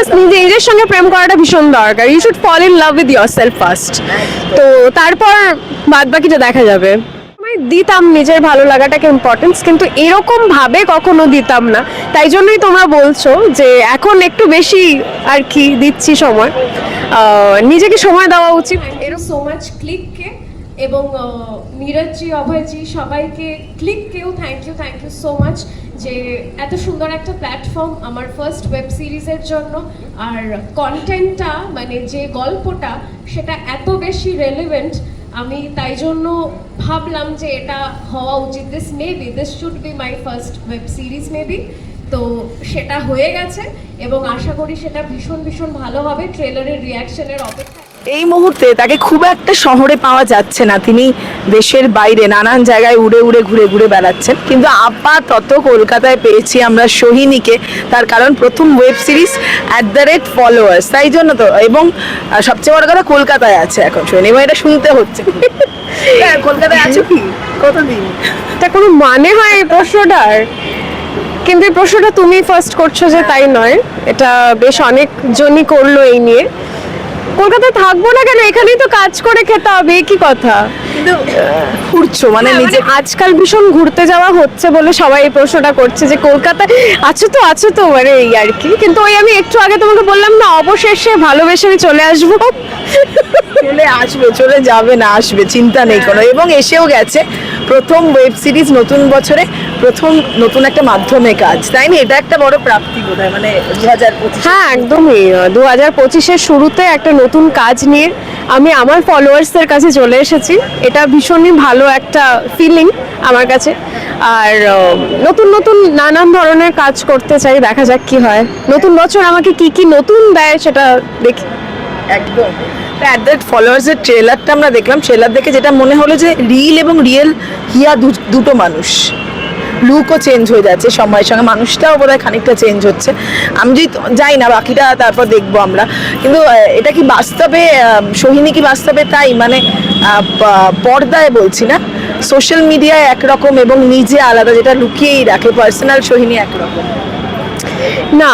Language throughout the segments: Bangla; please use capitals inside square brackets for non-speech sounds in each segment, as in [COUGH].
ফার্স্ট নিজে নিজের সঙ্গে প্রেম করাটা ভীষণ দরকার। You should fall in love with your self first তো তারপর বাদ বাকিটা দেখা যাবে। দিতাম নিজের ভালো লাগাটাকে ইম্পর্টেন্স কিন্তু এরকম ভাবে কখনো দিতাম না। তাই জন্যই তোমরা বলছো যে এখন একটু বেশি আর কি দিচ্ছি সময়। নিজেকে সময় দেওয়া উচিত। এরকম সো মাচ ক্লিককে এবং নীরজজি অভয়জি সবাইকে ক্লিককেও thank you thank you so much যে এত সুন্দর একটা প্ল্যাটফর্ম আমার ফার্স্ট ওয়েব সিরিজের জন্য, আর কন্টেন্টটা মানে যে গল্পটা, সেটা এত বেশি রেলেভেন্ট আমি তাই জন্য ভাবলাম যে এটা হওয়া উচিত। This maybe this should be my first web series maybe তো সেটা হয়ে গেছে, এবং আশা করি সেটা ভীষণ ভীষণ ভালো হবে। ট্রেলারের রিয়াকশনের অপেক্ষা এই মুহূর্তে তাকে খুব একটা শহরে পাওয়া যাচ্ছে না। তিনি দেশের বাইরে নানান জায়গায় উড়ে উড়ে ঘুরে ঘুরে বেড়াচ্ছেন। কিন্তু আপাতত কলকাতায় পেয়েছি আমরা সোহিনীকে। তার কারণ প্রথম web series at the rate followers তাই জন্য তো এবং সবচেয়ে বড় কথা কলকাতায় আছে এখন সোহিনী এবং এটা শুনতে হচ্ছে। হ্যাঁ, কলকাতায় আছো কি? কতদিন? এটা কোনো মানে হয় এই প্রশ্নটার? কিন্তু এই প্রশ্নটা তুমি ফার্স্ট করছ যে তাই নয়। এটা বেশ অনেক জনই করল এই নিয়ে। কলকাতায় থাকব না কেন? এখানেই তো কাজ করে খেতে হবে কি কথা? ঘুরছো মানে হ্যাঁ, নিজে মানে আজকাল ভীষণ ঘুরতে যাওয়া হচ্ছে বলে সবাই এই প্রশ্নটা করছে যে কলকাতায় আছো তো আছো তো মানে এই আর কি। কিন্তু ওই আমি একটু আগে তোমাকে বললাম না অবশেষে ভালোবেসে আমি চলে আসব। চলে আসবে চলে যাবে না আসবে চিন্তা নেই কোনো। এবং এসেও গেছে প্রথম ওয়েব সিরিজ নতুন বছরে। প্রথম নতুন একটা মাধ্যমে কাজ তাই না? এটা একটা বড় প্রাপ্তি বোধ হয় মানে দু হাজার পঁচিশ হ্যাঁ একদমই। দু হাজার পঁচিশের শুরুতে একটা নতুন কাজ নিয়ে আমি আমার ফলোয়ার্সদের কাছে চলে এসেছি। এটা ভীষণই ভালো একটা ফিলিং আমার কাছে। আর নতুন নতুন নানান ধরনের কাজ করতে চাই দেখা যাক কি হয়। নতুন বছর আমাকে কি কি নতুন দেয় সেটা দেখি। একদম। অ্যাট দ্যাট ফলোয়ার্সের ট্রেলারটা আমরা দেখলাম। ট্রেলার দেখে যেটা মনে হলো যে রিল এবং রিয়েল হিয়া দুটো মানুষ। লুকও চেঞ্জ হয়ে যাচ্ছে, সময়ের সঙ্গে। মানুষটাও বোধ হয় খানিকটা চেঞ্জ হচ্ছে। আমি যদি যাই না, বাকিটা তারপর দেখব আমরা। কিন্তু এটা কি বাস্তবে সোহিনী কি বাস্তবে তাই? মানে পর্দায় বলছি না। সোশ্যাল মিডিয়ায় একরকম এবং নিজে আলাদা, যেটা লুকিয়েই রাখে। পার্সোনাল সোহিনী একরকম। না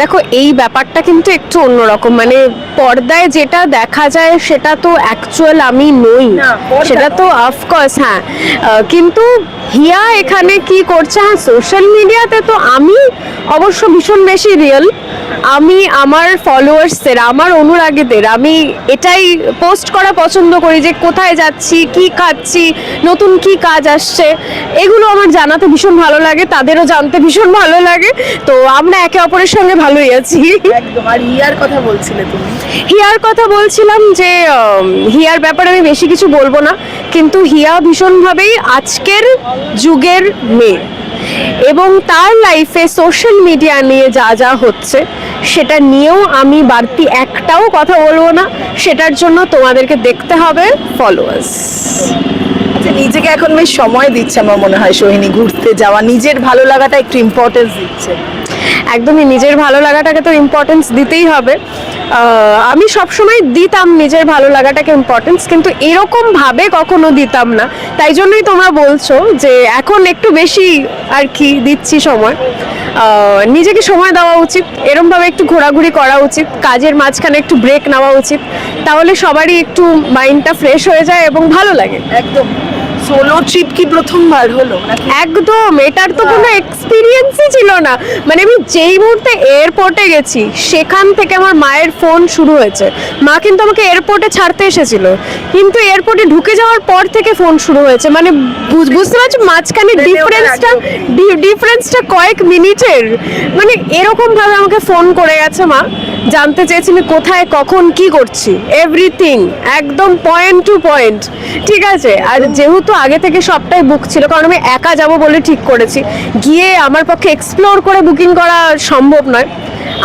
দেখো এই ব্যাপারটা কিন্তু একটু অন্যরকম। মানে পর্দায় যেটা দেখা যায় সেটা তো অ্যাকচুয়াল আমি নই। সেটা তো অফকোর্স হ্যাঁ। কিন্তু হিয়া এখানে কি করছে হ্যাঁ সোশ্যাল মিডিয়াতে তো আমি অবশ্য ভীষণ বেশি রিয়েল আমি আমার ফলোয়ার্সদের আমার অনুরাগীদের আমি এটাই পোস্ট করা পছন্দ করি যে কোথায় যাচ্ছি কি খাচ্ছি নতুন কি কাজ আসছে এগুলো আমার জানাতে ভীষণ ভালো লাগে তাদেরও জানতে ভীষণ ভালো লাগে। তো আমরা একে অপরের সঙ্গে ভালোই আছি। একদম আর হিয়ার কথা বলছিলে তুমি। হিয়ার কথা বলছিলাম যে হিয়ার ব্যাপারে আমি বেশি কিছু বলব না কিন্তু হিয়া ভীষণভাবেই আজকের যুগের মেয়ে। এবং তার লাইফে সোশ্যাল মিডিয়া নিয়ে যা যা হচ্ছে সেটা নিয়েও আমি বাড়তি একটাও কথা বলব না। সেটার জন্য তোমাদেরকে দেখতে হবে ফলোয়ার্স আচ্ছা নিজেকে এখন বেশ সময় দিচ্ছে আমার মনে হয় সোহিনী ঘুরতে যাওয়া। নিজের ভালো লাগাটা একটু ইম্পর্টেন্স দিচ্ছে। একদমই নিজের ভালো লাগাটাকে তো ইম্পর্টেন্স দিতেই হবে। আমি সবসময় দিতাম নিজের ভালো লাগাটাকে ইম্পর্টেন্স কিন্তু এরকম ভাবে কখনো দিতাম না। তাই জন্যই তোমরা বলছো যে এখন একটু বেশি আর কি দিচ্ছি সময়। নিজেকে সময় দেওয়া উচিত এরমভাবে একটু ঘোরাঘুরি করা উচিত, কাজের মাঝখানে একটু ব্রেক নেওয়া উচিত, তাহলে সবারই একটু মাইন্ডটা ফ্রেশ হয়ে যায় এবং ভালো লাগে। একদম। সোলো ট্রিপ কি প্রথমবার হলো একদম এটার তো কোনো এক্সপিরিয়েন্সই ছিল না। মানে আমি যেই মুহূর্তে এয়ারপোর্টে গেছি সেখান থেকে আমার মায়ের ফোন শুরু হয়েছে। মা কিন্তু আমাকে এয়ারপোর্টে ছাড়তে এসেছিল। কিন্তু এয়ারপোর্টে ঢুকে যাওয়ার পর থেকে ফোন শুরু হয়েছে। মানে বুঝ- বুঝতে পারছ মাঝখানে ডিফারেন্সটা ডিফারেন্সটা কয়েক মিনিটের। মানে এরকম ভাবে আমাকে ফোন করে গেছে মা। জানতে চেয়েছিল কোথায়, কখন, কি করছি। এভরিথিং একদম পয়েন্ট টু পয়েন্ট ঠিক আছে? আর যেহেতু আগে থেকে সবটাই বুক ছিল, কারণ আমি একা যাব বলে ঠিক করেছি, গিয়ে আমার পক্ষে এক্সপ্লোর করে বুকিং করা সম্ভব নয়।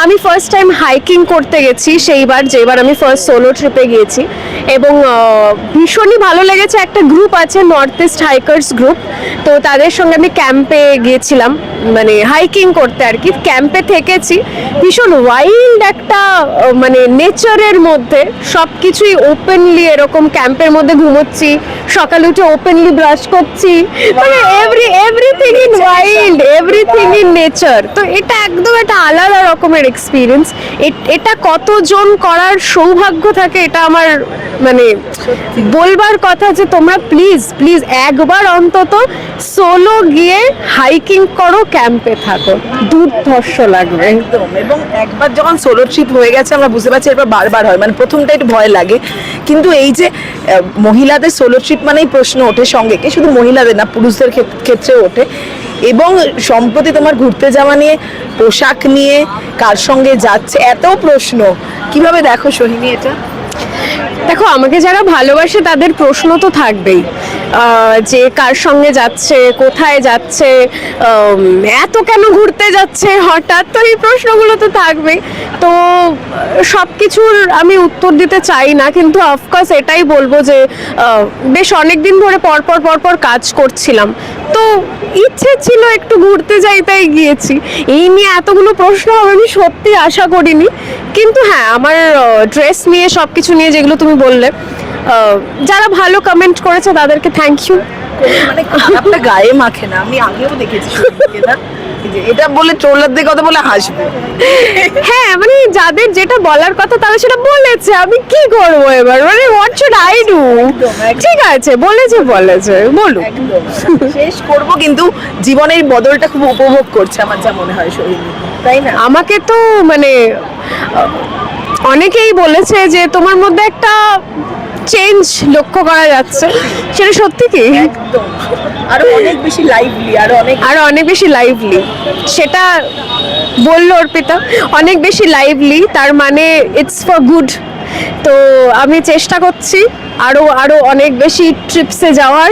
আমি ফার্স্ট টাইম হাইকিং করতে গেছি সেইবার, যেবার আমি ফার্স্ট সোলো ট্রিপে গিয়েছি। এবং ভীষণই ভালো লেগেছে, একটা গ্রুপ আছে নর্থ ইস্ট হাইকার্স গ্রুপ তো তাদের সঙ্গে আমি ক্যাম্পে গিয়েছিলাম মানে হাইকিং করতে আর কি। ক্যাম্পে থেকেছি। ভীষণ ওয়াইল্ড একটা মানে নেচারের মধ্যে সব কিছুই ওপেনলি এরকম ক্যাম্পের মধ্যে ঘুমোচ্ছি। সকালে উঠে ওপেনলি ব্রাশ করছি। মানে every everything in wild everything in nature তো এটা একদম একটা আলাদা রকমের এক্সপিরিয়েন্স এটা কতজন করার সৌভাগ্য থাকে এটা আমার মানে বলবার কথা যে তোমরা প্লিজ প্লিজ একবার অন্তত সোলো গিয়ে হাইকিং করো ক্যাম্পে থাকো। দুর্ধর্ষ লাগবে। একদম এবং একবার যখন সোলো ট্রিপ হয়ে গেছে আমরা বুঝতে পারছি এরপর বারবার হয়। মানে প্রথমটা একটু ভয় লাগে। কিন্তু এই যে মহিলাদের সোলো ট্রিপ মানেই প্রশ্ন ওঠে সঙ্গে কে শুধু মহিলাদের না পুরুষদের ক্ষেত- ক্ষেত্রেও ওঠে। এবং সম্প্রতি তোমার ঘুরতে যাওয়া নিয়ে পোশাক নিয়ে কার সঙ্গে যাচ্ছে এত প্রশ্ন। কীভাবে দেখো সোহিনী এটা? দেখো আমাকে যারা ভালোবাসে তাদের প্রশ্ন তো থাকবেই। যে কার সঙ্গে যাচ্ছে, কোথায় যাচ্ছে এত কেন ঘুরতে যাচ্ছে? হঠাৎ তো এই প্রশ্নগুলো তো থাকবেই তো, সব কিছুর আমি উত্তর দিতে চাই না, কিন্তু অফকোর্স এটাই বলব যে বেশ অনেক দিন ধরে পরপর পরপর কাজ করছিলাম। তো ইচ্ছে ছিল একটু ঘুরতে যাই, তাই গিয়েছি। এই নিয়ে এতগুলো প্রশ্ন আমি সত্যি আশা করিনি। কিন্তু হ্যাঁ আমার ড্রেস নিয়ে সব কিছু নিয়ে যেগুলো তুমি বললে যারা ভালো কমেন্ট করেছে তাদেরকে থ্যাংক ইউ মানে খারাপটা গায়ে মাখে না। আমি আগেও দেখেছি এটা বলে ট্রোলারদের কথা বলে হাসবে। হ্যাঁ মানে যাদের যেটা বলার কথা তারা সেটা বলেছে। আমি কি করব এবার? মানে হোয়াট শুড আই ডু। ঠিক আছে বলেছে বলেছে। একদম। শেষ করব কিন্তু জীবনের বদলটা খুব উপভোগ করছে আমার যা মনে হয় সোহিনী তাই না? আমাকে তো মানে অনেকেই বলেছে যে তোমার মধ্যে একটা চেঞ্জ লক্ষ্য করা যাচ্ছে। সেটা সত্যি কি? একদম। আরও অনেক বেশি লাইভলি আরও অনেক আরও অনেক বেশি লাইভলি সেটা বলল অর্পিতা অনেক বেশি লাইভলি তার মানে ইটস ফর গুড তো আমি চেষ্টা করছি আরও আরও অনেক বেশি ট্রিপসে যাওয়ার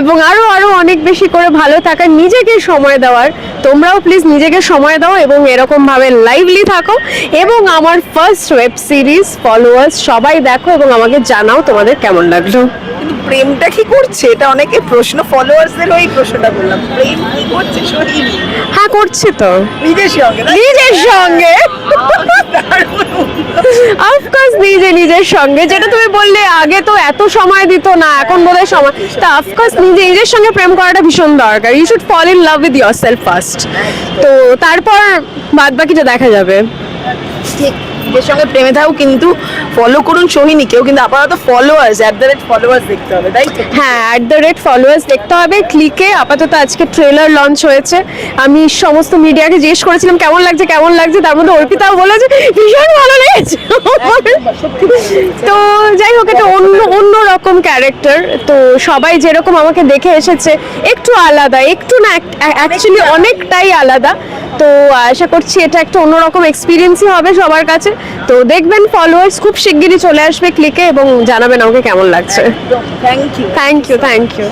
এবং আরও আরও অনেক বেশি করে ভালো থাকার নিজেকে সময় দেওয়ার তোমরাও প্লিজ নিজেকে সময় দাও এবং এরকমভাবে লাইভলি থাকো এবং আমার ফার্স্ট ওয়েব সিরিজ ফলোয়ার্স সবাই দেখো এবং আমাকে জানাও তোমাদের কেমন লাগল। কিন্তু প্রেমটা কি করছে? এটা অনেকে প্রশ্ন ফলোয়ার্সদের ওই প্রশ্নটা বললাম প্রেম কি করছে? শরীর হ্যাঁ করছে তো। নিজের সঙ্গে নিজের সঙ্গে। [LAUGHS] অফকোর্স নিজে নিজের সঙ্গে। যেটা তুমি বললে, আগে তো এত সময় দিত না, এখন বোধহয় সময় তা অফকোর্স নিজে নিজের সঙ্গে প্রেম করাটা ভীষণ দরকার। You should fall in love with your self first তো তারপর বাদ বাকিটা দেখা যাবে। ঠিক। নিজের সঙ্গে প্রেমে থাকো কিন্তু ফলো করুন সোহিনীকেও কিন্তু আপাতত followers at the rate followers দেখতে হবে, তাই হ্যাঁ অ্যাট দ্য রেট ফলোয়ার্স দেখতে হবে। ক্লিকে আপাতত আজকে ট্রেলার লঞ্চ হয়েছে। আমি সমস্ত মিডিয়াকে জিজ্ঞেস করেছিলাম, কেমন লাগছে কেমন লাগছে? তার মধ্যে অর্পিতাও বলেছে ভীষণ ভালো লেগেছে। তো যাই হোক, এটা অন্য অন্য রকম ক্যারেক্টার তো সবাই যেরকম আমাকে দেখে এসেছে, একটু আলাদা, একটু না অ্যাকচুয়ালি অনেকটাই আলাদা। তো আশা করছি এটা একটা অন্যরকম এক্সপিরিয়েন্সই হবে সবার কাছে। তো দেখবেন ফলোয়ার্স খুব শিগগিরই চলে আসবে ক্লিকে এবং জানাবেন আমাকে কেমন লাগছে। Thank you thank you thank you